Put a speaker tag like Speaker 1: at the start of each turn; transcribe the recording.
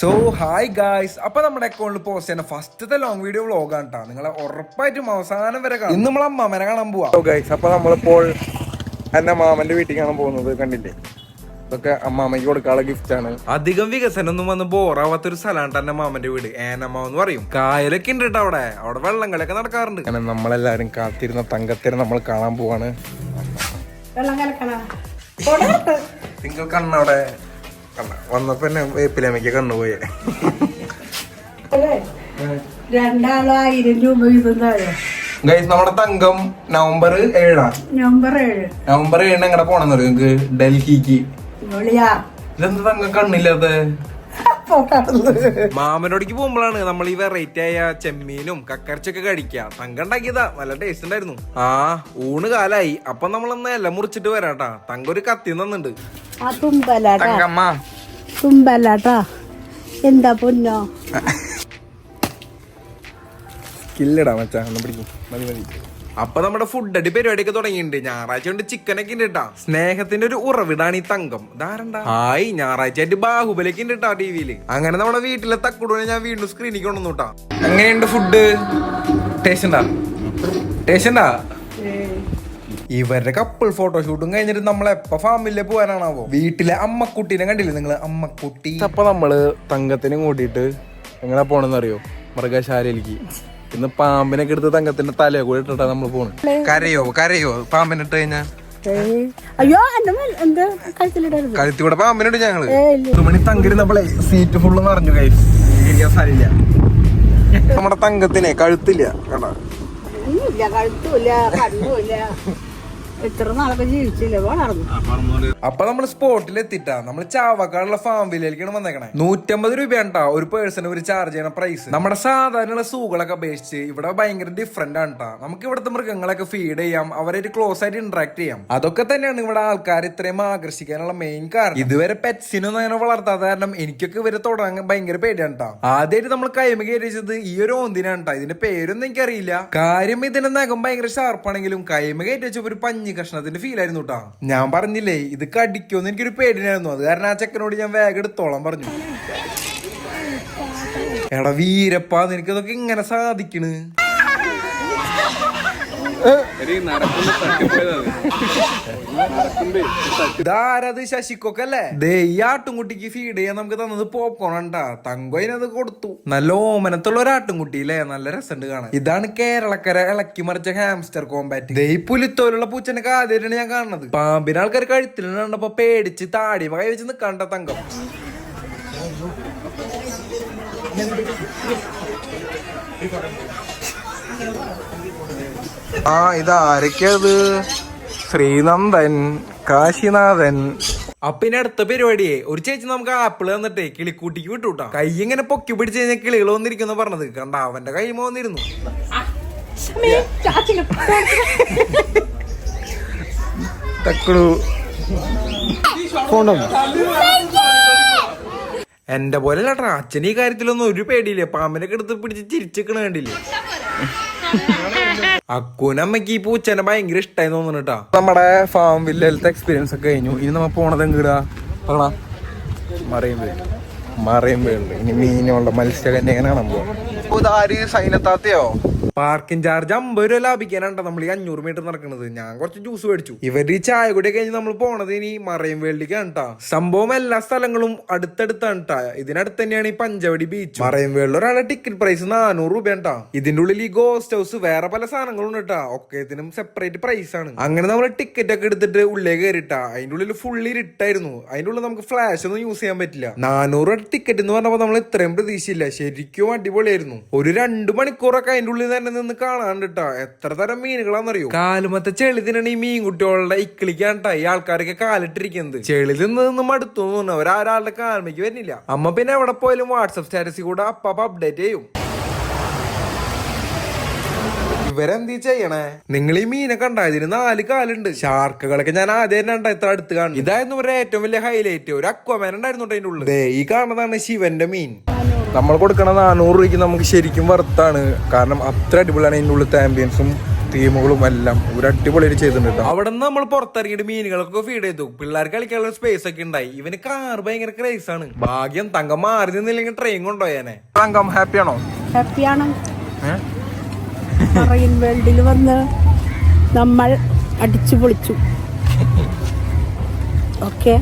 Speaker 1: So hi guys അപ്പൊ നമ്മുടെ അക്കൗണ്ടിൽ പോസ്റ്റ് ചെയ്യുന്ന ഫസ്റ്റത്തെ ലോങ് വീഡിയോ വ്ളോഗാണ് കേട്ടോ നിങ്ങളെ ഉറപ്പായിട്ടും അവസാനം വരെ കാണും. ഇന്ന് നമ്മൾ അമ്മാമനെ കാണാൻ പോവാ. ഗൈസ് അപ്പൊ നമ്മളിപ്പോൾ എന്റെ മാമന്റെ വീട്ടിൽ കാണാൻ പോകുന്നത് കണ്ടില്ലേ? ഇതൊക്കെ അമ്മാമയ്ക്ക് കൊടുക്കാനുള്ള ഗിഫ്റ്റ് ആണ്. അധികം വികസനം ഒന്നും വന്ന് ബോറാവാത്ത ഒരു സ്ഥലമാണ് എന്റെ മാമന്റെ വീട്. ഏനമ്മ എന്ന് പറയും. കായലൊക്കെ ഉണ്ട് കേട്ടോ അവിടെ. അവിടെ വെള്ളങ്ങളൊക്കെ നടക്കാറുണ്ട്. അങ്ങനെ നമ്മളെല്ലാരും കാത്തിരുന്ന തങ്കത്തിനെ നമ്മൾ കാണാൻ പോവാണ്. നിങ്ങൾ കണ്ണവിടെ കണ്ണ വന്നപ്പോ തന്നെ വേപ്പിലമ്മയ്ക്ക് കണ്ണുപോയെ
Speaker 2: രൂപ വീതം
Speaker 1: ഗൈസ് നമ്മുടെ തങ്കം നവംബർ ഏഴാണ്
Speaker 2: നവംബർ ഏഴ്.
Speaker 1: നവംബർ ഏഴിന് എങ്ങനെ പോണെന്ന് പറയും നിങ്ങക്ക്? ഡൽഹിക്ക്. ഇതെന്താ തങ്കം കണ്ണില്ലാത്ത? മാമനോടിക്ക് പോകുമ്പോഴാണ് നമ്മൾ ഈ വെറൈറ്റി ആയ ചെമ്മീനും കക്കരച്ചൊക്കെ കഴിക്കുക. തങ്ക ഉണ്ടാക്കിയതാ. നല്ല ടേസ്റ്റ് ഉണ്ടായിരുന്നു. ആ ഊണ് കാലായി. അപ്പൊ നമ്മളൊന്ന് എല്ലാം മുറിച്ചിട്ട് വരാട്ടാ തങ്ക ഒരു കത്തി തന്നുണ്ട്
Speaker 2: ആ തുമ്പലാട്ടാ.
Speaker 1: തങ്കമ്മ.
Speaker 2: തുമ്പലാട്ടാ. എന്താ പൊന്നോ?
Speaker 1: മച്ചാ ഒന്ന് പിടിക്കും. മതി മതി. അപ്പൊ നമ്മുടെ ഫുഡ് അടി പരിപാടിയൊക്കെ തുടങ്ങിയിട്ടുണ്ട്. ഞായറാഴ്ച കൊണ്ട് ചിക്കനൊക്കെ ഉണ്ട് കേട്ടാ സ്നേഹത്തിന്റെ ഒരു ഉറവിടാണ് ഈ തങ്കം. ധാരണ ഹായ് ഞായറാഴ്ച ആയിട്ട് ബാഹുബലിയൊക്കെ ഉണ്ട് കേട്ടാ ടിവിയിൽ അങ്ങനെ നമ്മുടെ വീട്ടിലെ തക്കുടനെ ഞാൻ വീണ്ടും സ്ക്രീനിൽ കൊണ്ടുവന്നു കേട്ടാ എങ്ങനെയുണ്ട് ഫുഡ് ടേസ്റ്റ് ഉണ്ടാ? ടേസ്റ്റ് ഉണ്ടാ? ഇവരുടെ കപ്പിൾ ഫോട്ടോഷൂട്ടും കഴിഞ്ഞിട്ട് നമ്മൾ എപ്പ ഫാമിലെ പോകാനാണാവോ? വീട്ടിലെ അമ്മക്കുട്ടീനെ കണ്ടില്ലേ നിങ്ങൾ? അമ്മക്കുട്ടി. അപ്പൊ നമ്മൾ തങ്കത്തിനെ കൂട്ടിയിട്ട് എങ്ങനെ പോണെന്ന് അറിയോ മൃഗശാലയിലേക്ക്. ഇന്ന് പാമ്പിനൊക്കെ എടുത്ത് തങ്കത്തിന്റെ തലയെ കൂടി ഇട്ടിട്ടാ നമ്മൾ പോണ്. കരയോ? കരയോ? പാമ്പിനെ ഇട്ട് കഴിഞ്ഞാ.
Speaker 2: അയ്യോ എന്റെ മേൽ എന്ത് കഴുത്തിലിടരുത്?
Speaker 1: കഴുത്തി കൂടെ പാമ്പിനിട്ട് ഞങ്ങൾ?
Speaker 2: ഏയ്. ഇല്ല.
Speaker 1: പത്ത് മണി തങ്കിരുന്നപ്പോളേ സീറ്റ് ഫുള്ള് നിറഞ്ഞു കൈ ഇരിക്കാൻ സ്ഥലമില്ല. നമ്മുടെ തങ്കത്തിനെ കഴുത്തില്ല.
Speaker 2: കേട്ടോ കഴുത്തില്ല കണ്ണുമില്ല എത്ര നാളൊക്കെ ജീവിച്ചില്ല? വളർന്നു.
Speaker 1: അപ്പൊ നമ്മൾ സ്പോട്ടിൽ എത്തിട്ടാ നമ്മൾ ചാവക്കാടുള്ള ഫാം വില്ലേക്കാണ് വന്നേക്കണേ. നൂറ്റമ്പത് രൂപയാണ് ട്ടാ ഒരു പേഴ്സണ് ഒരു ചാർജ് ചെയ്യണ പ്രൈസ് നമ്മുടെ സാധാരണ സൂകളൊക്കെ അപേക്ഷിച്ച് ഇവിടെ ഭയങ്കര ഡിഫറെന്റ് ആണ് കേട്ടോ നമുക്ക് ഇവിടുത്തെ മൃഗങ്ങളൊക്കെ ഫീഡ് ചെയ്യാം. അവരായിട്ട് ക്ലോസ് ആയിട്ട് ഇന്ററാക്ട് ചെയ്യാം. അതൊക്കെ തന്നെയാണ് ഇവിടെ ആൾക്കാർ ഇത്രയും ആകർഷിക്കാനുള്ള മെയിൻ കാരണം. ഇതുവരെ പെറ്റ്സിനൊന്നും അങ്ങനെ വളർത്താത്ത കാരണം എനിക്കൊക്കെ ഇവരെ തുടങ്ങാൻ ഭയങ്കര പേടിയാണ് കേട്ടോ ആദ്യമായിട്ട് നമ്മൾ കൈമ കയറിച്ചത് ഈ ഒരു ഓന്തിനാണ് കേട്ടോ ഇതിന്റെ പേരൊന്നും എനിക്കറിയില്ല. കാര്യം ഇതിന്റെ നഖം ഭയങ്കര ഷാർപ്പാണെങ്കിലും കൈമ കയറ്റി വെച്ചപ്പോ ഒരു പഞ്ഞി കഷ്ണത്തിന്റെ ഫീൽ ആയിരുന്നു കേട്ടോ ഞാൻ പറഞ്ഞില്ലേ ഇത് കടിക്കുമെന്ന് എനിക്കൊരു പേടിനായിരുന്നു അത് കാരണം ആ ചെക്കനോട് ഞാൻ വേഗം എടുത്തോളം പറഞ്ഞു. എടാ വീരപ്പാ നിനക്ക് ഇതൊക്കെ ഇങ്ങനെ സാധിക്കണ്. ഇതാരത് ശശിക്കൊക്കെ ദേ ഈ ഫീഡ് ചെയ്യാൻ നമുക്ക് തന്നത് പോപ്കോൺ ഉണ്ടാ തങ്കോ അതിനത് കൊടുത്തു. നല്ല ഓമനത്തുള്ള ഒരു ആട്ടുംകുട്ടി അല്ലേ നല്ല രസമുണ്ട് കാണാൻ. ഇതാണ് കേരളക്കര ഇളക്കി മറിച്ച ഹാംസ്റ്റർ കോമ്പാറ്റ് ദേ പുലിത്തോലുള്ള പൂച്ചനെ കാതിരാണ് ഞാൻ കാണുന്നത്. പാമ്പിന് ആൾക്കാർ കഴുത്തിൽ കണ്ടപ്പോ പേടിച്ച് താടി കൈ വെച്ച് നിക്കണ്ട തങ്കം. ആ ഇതാരൊക്കെയത് ശ്രീനന്ദൻ കാശിനാഥൻ. അപ്പിന്റെ അടുത്ത പരിപാടിയെ ഒരു ചേച്ചി നമുക്ക് ആപ്പിൾ തന്നിട്ട് കിളിക്കൂട്ടിക്ക് വിട്ടുട്ടാ. കൈ ഇങ്ങനെ പൊക്കി പിടിച്ച് കഴിഞ്ഞാൽ കിളികൾ വന്നിരിക്കുന്നു പറഞ്ഞത്. കണ്ട അവന്റെ കൈ വന്നിരുന്നു. തക്കളു. എന്റെ പോലെ ചേട്ടാ അച്ഛൻ ഈ കാര്യത്തിലൊന്നും ഒരു പേടിയില്ല. പാമ്പിനൊക്കെ എടുത്ത് പിടിച്ച് ചിരിച്ചിക്കണ കണ്ടില്ലേ? അക്കൂനമ്മക്ക് ഈ പൂച്ചനെ ഭയങ്കര ഇഷ്ടമായി തോന്നുന്നു നമ്മടെ നമ്മുടെ ഫാം വില്ലത്തെ എക്സ്പീരിയൻസ് ഒക്കെ കഴിഞ്ഞു. ഇനി നമ്മ പോണത് എങ്കിടാ മറിയും വേണ്ട മറിയും വേണ്ട ഇനി മീനുള്ള മത്സ്യകന്യകനാണ് ഇതാര്? സൈനത്താത്തയോ? പാർക്കിംഗ് ചാർജ് അമ്പത് രൂപ ലാഭിക്കാനാണ് നമ്മൾ ഈ അഞ്ഞൂറ് മീറ്റർ നടക്കുന്നത്. ഞാൻ കുറച്ച് ജ്യൂസ് മേടിച്ചു. ഇവർ ഈ ചായ കൂടി കഴിഞ്ഞ് നമ്മൾ പോണത് ഇനി മറൈൻ വേൾഡിലേക്കാണ് കേട്ടോ സംഭവം എല്ലാ സ്ഥലങ്ങളും അടുത്തടുത്താണ് ട്ടാ. ഇതിനടുത്ത് തന്നെയാണ് ഈ പഞ്ചവടി ബീച്ച് മറൈൻ വേൾഡിൽ ഒരാളുടെ ടിക്കറ്റ് പ്രൈസ് നാനൂറ് രൂപയാണ് കേട്ടോ ഇതിന്റെ ഉള്ളിൽ ഈ ഗോസ്റ്റ് ഹൗസ് വേറെ പല സാധനങ്ങളും ഉണ്ട് ഒക്കെ ഇതിനും സെപ്പറേറ്റ് പ്രൈസ് ആണ്. അങ്ങനെ നമ്മൾ ടിക്കറ്റ് ഒക്കെ എടുത്തിട്ട് ഉള്ളിൽ കയറിട്ടാ അതിന്റെ ഉള്ളിൽ ഫുള്ളി ഇരുട്ടായിരുന്നു. അതിന്റെ ഉള്ളിൽ നമുക്ക് ഫ്ലാഷ് ഒന്നും യൂസ് ചെയ്യാൻ പറ്റില്ല. നാനൂറ് ടിക്കറ്റ് എന്ന് പറഞ്ഞപ്പോ നമ്മൾ ഇത്രയും പ്രതീക്ഷയില്ല. ശരിക്കും അടിപൊളിയായിരുന്നു. ഒരു രണ്ടു മണിക്കൂറൊക്കെ അതിന്റെ ഉള്ളിൽ തന്നെ നിന്ന് കാണാണ്ട് കേട്ടോ എത്ര തരം മീനുകളാണെന്നറിയോ കാലുമത്തെ ചെളി തിന്നാണ് ഈ മീൻകുട്ടികളുടെ ഇക്കിളിക്കാണ്ടാ ഈ ആൾക്കാരൊക്കെ കാലിട്ടിരിക്കുന്നത്. ചെളി നിന്ന് നിന്ന് മടുത്തു തോന്നുന്നു. കാൽമയ്ക്ക് വരുന്നില്ല. അമ്മ പിന്നെ എവിടെ പോയാലും വാട്സപ്പ് സ്റ്റാറ്റസിൽ കൂടെ അപ്പ അപ്ഡേറ്റ് ചെയ്യും. ഇവരെന്തീ ചെയ്യണേ? നിങ്ങൾ ഈ മീനെ കണ്ട ഇതിന് നാല് കാലുണ്ട്. ഷാർക്കുകളൊക്കെ ഞാൻ ആദ്യം രണ്ടാ ഇത്ര അടുത്ത് കാണും ഇതായിരുന്നു ഇവരുടെ ഏറ്റവും വലിയ ഹൈലൈറ്റ് ഒരു അക്വമേനുണ്ടായിരുന്നു അതിന്റെ ഉള്ളിൽ. ഈ കാണുന്നതാണ് ശിവന്റെ മീൻ. നമ്മൾ കൊടുക്കണ നാനൂറ് രൂപയ്ക്ക് നമുക്ക് ശരിക്കും വർത്താണ് കാരണം അത്ര അടിപൊളിയാണ് അതിന്റെ ഉള്ളിലത്തെ ആംബിയൻസും തീമുകളും എല്ലാം. ഒരു അടിപൊളിയായിട്ട് ചെയ്തിട്ടുണ്ട് അവിടെ നിന്ന് നമ്മൾ പുറത്തിറങ്ങിയിട്ട് മീനുകളൊക്കെ ഫീഡ് ചെയ്തു. പിള്ളേർക്ക് കളിക്കാനുള്ള സ്പേസ് ഒക്കെ ഉണ്ടായി. ഇവന് കാർ ഭയങ്കര ക്രേസ് ആണ്. ഭാഗ്യം തങ്കം മാറി നിന്നില്ലെങ്കിൽ ട്രെയിൻ കൊണ്ടുപോയാനെ തങ്കം ഹാപ്പിയാണോ
Speaker 2: ഹാപ്പിയാണ് മറൈൻ വേൾഡിൽ വന്ന് നമ്മൾ അടിച്ചു പൊളിച്ചു. ഓക്കെ